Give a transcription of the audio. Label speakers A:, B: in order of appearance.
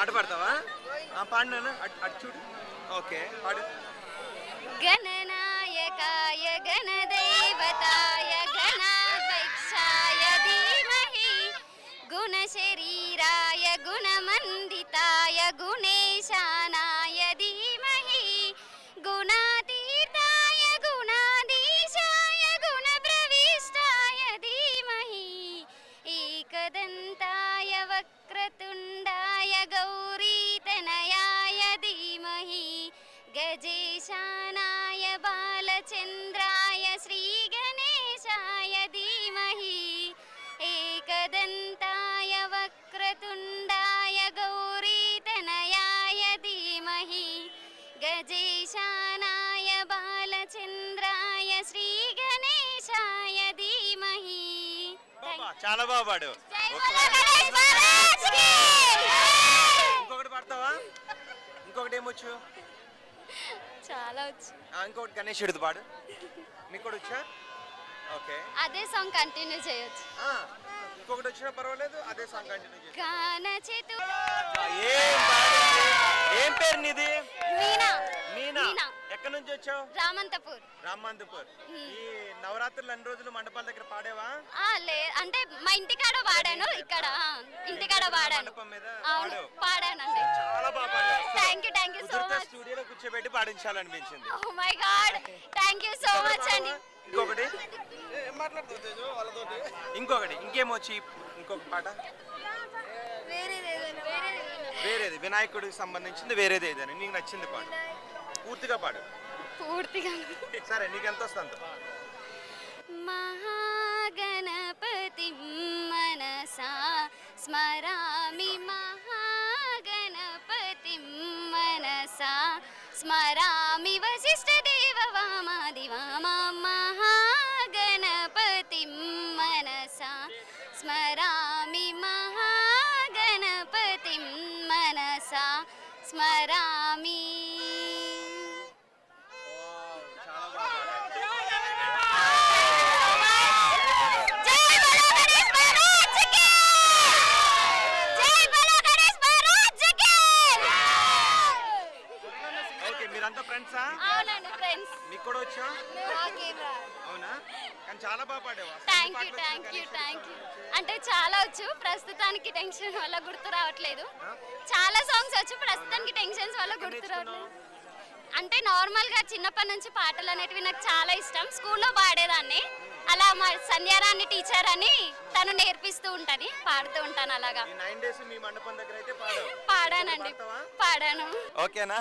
A: పాట పాడతావా? పాడినా అటు చూడు. ఓకే పాడు.
B: గణనాయకాయ గణదేవతాయ గణాధ్యక్షాయ ధీమహి. గుణశరీరాయ గుణమందితాయ గుణేశానాయ ధీమహి. గుణాతీతాయ గుణాధీశాయ గుణప్రవిష్టాయ ధీమహి. ఏకదంతాయ వక్రతుండ गजेशानाय बालचन्द्राय श्रीगणेशाय धीमहि एकदन्ताय वक्रतुण्डाय गौरीतनयाय धीमहि गजेशानाय बालचन्द्राय श्रीगणेशाय धीमहि
A: బాబా, చాలా బాగా పాడు
B: జై బోలో గణేష్ మహారాజ్ కి!
A: ఇంకొకటి పాడతావా ఇంకొకటి ఏమొచ్చు
B: చాలా వచ్చు.
A: ఆ, ఇంకొకటి గణేశుడిది పాడు. మీకు కూడా వచ్చా? ఓకే.
B: అదే సాంగ్ కంటిన్యూ చేయొచ్చు.
A: ఇంకొకటి వచ్చినా పర్వాలేదు అదే సాంగ్ కంటిన్యూ చేసి
B: గాన చేతు
A: ఏం పాడింది? ఏం పేరు నీది?
B: మీనా.
A: మీనా. ఎక్కడి నుంచి వచ్చావు?
B: రామంతపూర్.
A: రామ్మందుపూర్ ఈ నవరాత్రులు అన్ని రోజులు మండపాల దగ్గర పాడేవా?
B: ఆ లే అంటే మా ఇంటికాడ పాడాను ఇక్కడ ఇంటికాడ పాడాను.
A: మండపం మీద పాడావు.
B: పాడానండి.
A: చాలా బాగా పాడావు
B: thank you thank you so
A: కుదిరితే
B: మచ్
A: స్టూడియోలో కూర్చోబెట్టి పాడించాలనిపించింది.
B: ఓ my God thank you so much అండి
A: ఇంకొకటి? ఇంకొకటి? ఇంకేమొచ్చి? ఇంకొక పాట? వేరేది. వినాయకుడికి సంబంధించింది వేరేది ఏదైనా. నీకు నచ్చింది పాడు. పూర్తిగా పాడు.
B: పూర్తిగా.
A: సరే నీకు ఎంత వస్తుంది? అంత.
B: स्मरामि वसिष्ठदेववामादिवामां महागणपतिं मनसा। स्मरामि महागणपतिं
A: मनसा। स्मरामि ఫ్రెండ్సా?
B: అవునండి ఫ్రెండ్స్.
A: మీకు కూడా వచ్చా అవునా? కానీ చాలా బాగా పాడావు. అసలు thank
B: you thank
A: you
B: thank you అంటే చాలా వచ్చు ప్రస్తుతానికి టెన్షన్ వల్ల గుర్తు రావట్లేదు. చాలా సాంగ్స్ వచ్చు ప్రస్తుతానికి టెన్షన్స్ వల్ల గుర్తు? రావట్లేదు. అంటే నార్మల్గా చిన్నప్పటి నుంచి పాటలు అనేటివి నాకు చాలా ఇష్టం. స్కూల్లో పాడేదాన్ని. అలా మా సంధ్యారాణి టీచర్ అని తను నేర్పిస్తూ ఉంటుంది. పాడుతూ ఉంటాను అలాగా. పాడానండి? పాడాను.
A: ఓకేనా?